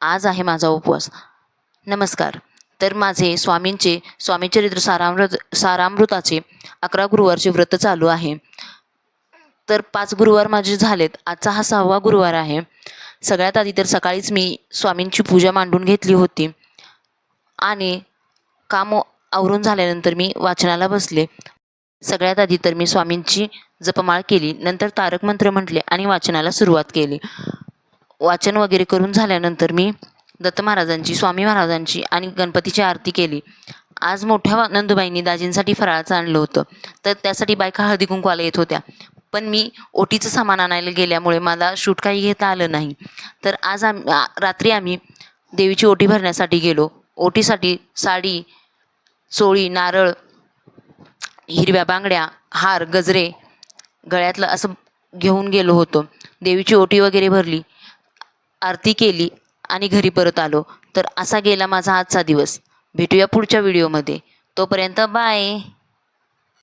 आज आहे माझा उपवास. नमस्कार. तर माझे स्वामींचे स्वामीचरित्र सारामृत सारामृताचे अकरा गुरुवारचे व्रत चालू आहे. तर पाच गुरुवार माझे झालेत. आजचा हा सहावा गुरुवार आहे. सगळ्यात आधी तर सकाळीच मी स्वामींची पूजा मांडून घेतली होती. आणि काम आवरून झाल्यानंतर मी वाचनाला बसले. सगळ्यात आधी तर मी स्वामींची जपमाळ केली. नंतर तारक मंत्र म्हटले आणि वाचनाला सुरुवात केली. वाचन वगैरे करून झाल्यानंतर मी दत्त महाराजांची स्वामी महाराजांची आणि गणपतीची आरती केली. आज मोठ्या नंदुबाईंनी दाजींसाठी फराळाचं आणलं होतं. तर त्यासाठी बायका हळदी कुंकवाला येत होत्या. पण मी ओटीचं सामान आणायला गेल्यामुळे मला शूट काही घेता आलं नाही. तर आज आम रात्री आम्ही देवीची ओटी भरण्यासाठी गेलो. ओटीसाठी साडी चोळी नारळ हिरव्या बांगड्या हार गजरे गळ्यातलं असं घेऊन गेलो होतो. देवीची ओटी वगैरे भरली. आरती केली आणि घरी परत आलो. तर असा गेला माझा आजचा दिवस. भेटूया पुढच्या व्हिडिओमध्ये. तोपर्यंत बाय.